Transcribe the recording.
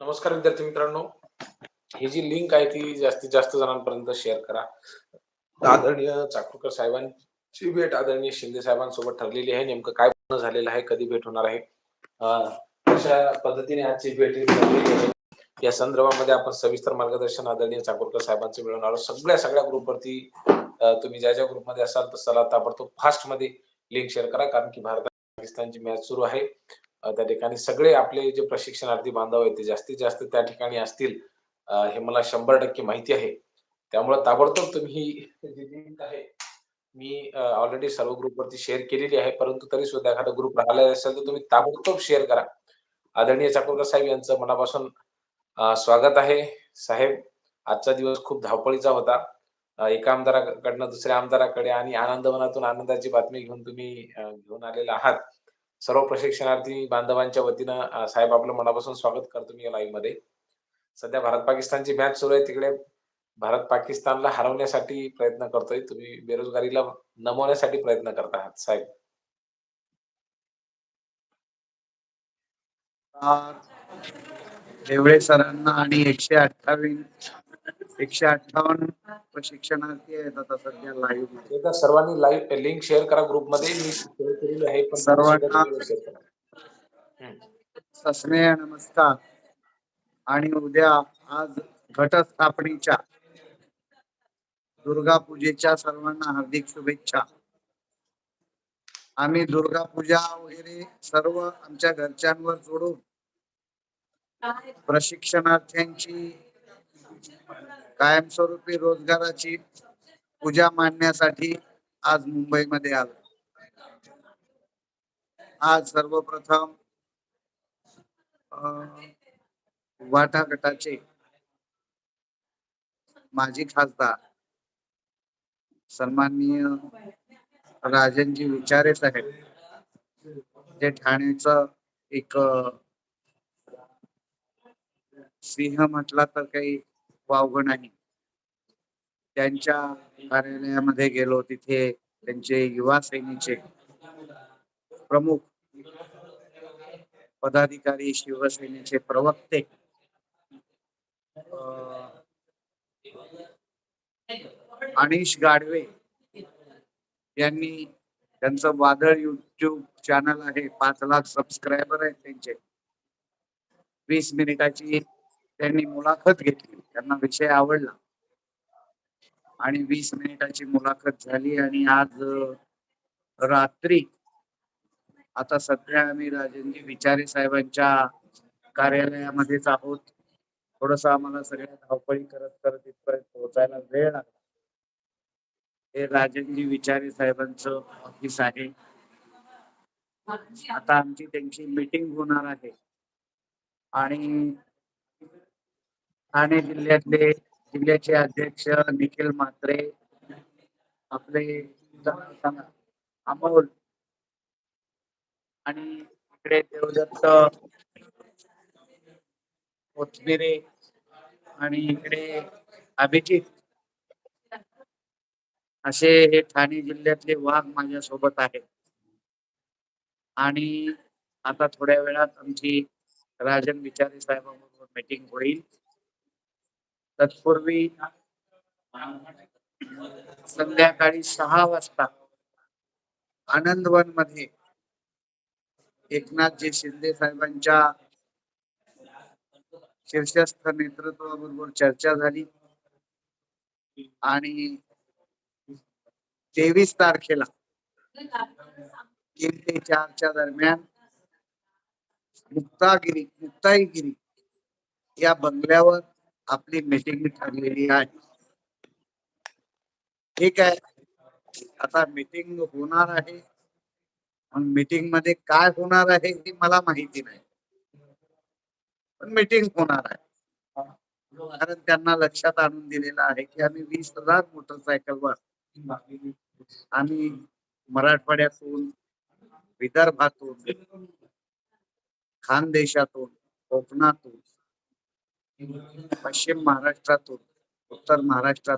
नमस्कार विद्यार्थी मित्रांनो. ही जी लिंक आहे ती जास्तीत जास्त जणांपर्यंत शेअर करा. आदरणीय चाकूरकर साहेबांची भेट आदरणीय शिंदे साहेबांसोबत ठरलेली आहे. नेमकं काय पूर्ण झालेलं आहे कधी भेट होणार आहे अशा पद्धतीने आजची भेट ठरलेली आहे या संदर्भामध्ये आपण सविस्तर मार्गदर्शन आदरणीय चाकूरकर साहेबांचं मिळवणार आहोत सगळ्या सगळ्या ग्रुपवरती तुम्ही ज्या ज्या ग्रुपमध्ये असाल तर चला ताबडतोब फास्टमध्ये लिंक शेअर करा. कारण की भारत पाकिस्तानची मॅच सुरू आहे. त्या ठिकाणी सगळे आपले जे प्रशिक्षणार्थी बांधव आहेत ते जास्तीत जास्त त्या ठिकाणी असतील. हे मला शंभर टक्के माहिती आहे. त्यामुळे ताबडतोब तुम्ही जी लिंक आहे मी ऑलरेडी सर्व ग्रुपवरती शेअर केलेली आहे. परंतु तरी सुद्धा एखादा ग्रुप राहिला असेल तर तुम्ही ताबडतोब शेअर करा. आदरणीय चाकूरकर साहेब यांचं मनापासून स्वागत आहे. साहेब आजचा दिवस खूप धावपळीचा होता. एका आमदाराकडनं दुसऱ्या आमदाराकडे आणि आनंदवनातून आनंदाची बातमी घेऊन तुम्ही घेऊन आलेला आहात. सर्व प्रशिक्षणार्थी बांधवांच्या वतीनं साहेब आपलं मनापासून स्वागत करतो मी या लाईव्हमध्ये. सध्या भारत पाकिस्तानची मॅच सुरू आहे. तिकडे भारत पाकिस्तानला हरवण्यासाठी प्रयत्न करतोय. तुम्ही बेरोजगारीला नमवण्यासाठी प्रयत्न करत आहात साहेब. देवळे सरांना आणि एकशे अठ्ठावीस एकशे अठ्ठावन्न प्रशिक्षणार्थी आहेत आता सध्या लाईव्ह एकदा सर्वांनी लाईव्ह लिंक शेअर करा ग्रुपमध्ये मी शेअर केलेली आहे पण सर्वांना- शेअर करा. हम्म. सस्नेह नमस्कार. आणि उद्या आज घटस्थापनेच्या दुर्गा पूजेच्या सर्वांना हार्दिक शुभेच्छा. आम्ही दुर्गा पूजा वगैरे सर्व आमच्या घरच्यांवर सोडून प्रशिक्षणार्थ्यांची कायमस्वरूपी रोजगाराची पूजा मांडण्यासाठी आज मुंबईमध्ये आलो. आज सर्वप्रथम वाटा गटाचे माजी खासदार सन्माननीय राजनजी विचारे साहेब जे ठाण्याच एक सिंह म्हटला तर काही वावगं नाही त्यांच्या कार्यालयामध्ये गेलो तिथे त्यांचे युवा सेनेचे प्रमुख पदाधिकारी शिवसेनेचे प्रवक्ते अनिश गाडवे यांनी त्यांचं वादळ युट्यूब चॅनल आहे. पाच लाख सबस्क्रायबर आहेत त्यांचे. वीस मिनिटाची त्यांनी मुलाखत घेतली. त्यांना विषय आवडला. आणि वीस मिनिटाची मुलाखत झाली आणि आज रात्री आता सध्या आम्ही राजनजी विचारे साहेबांच्या कार्यालयामध्येच आहोत. थोडस आम्हाला सगळ्या धावपळी करत करत इथपर्यंत पोहोचायला वेळ लागला. हे राजनजी विचारे साहेबांचं ऑफिस आहे. आता आमची त्यांची मीटिंग होणार आहे. आणि ठाणे जिल्ह्यातले जिल्ह्याचे अध्यक्ष निखिल म्हात्रे आपले अमोल आणि इकडे देवदत्त कोथमिरे आणि इकडे अभिजित. असे हे ठाणे जिल्ह्यातले वाघ माझ्या सोबत आहेत. आणि आता थोड्या वेळात आमची राजन विचारे साहेबांबरोबर मीटिंग होईल. तत्पूर्वी संध्याकाळी सहा वाजता आनंदवनमध्ये एकनाथजी शिंदे साहेबांच्या शीर्षस्थ नेतृत्वाबरोबर चर्चा झाली. आणि तेवीस तारखेला तीन ते चारच्या दरम्यान मुक्तागिरी मुक्ताईगिरी या बंगल्यावर आपली मीटिंग ठरलेली आहे. ठीक आहे. आता मीटिंग होणार आहे. मीटिंगमध्ये काय होणार आहे हे मला माहिती नाही. पण मीटिंग होणार आहे. कारण त्यांना लक्षात आणून दिलेलं आहे की आम्ही वीस हजार मोटरसायकलवर आम्ही मराठवाड्यातून विदर्भातून खानदेशातून कोकणातून पश्चिम महाराष्ट्रातून उत्तर महाराष्ट्रात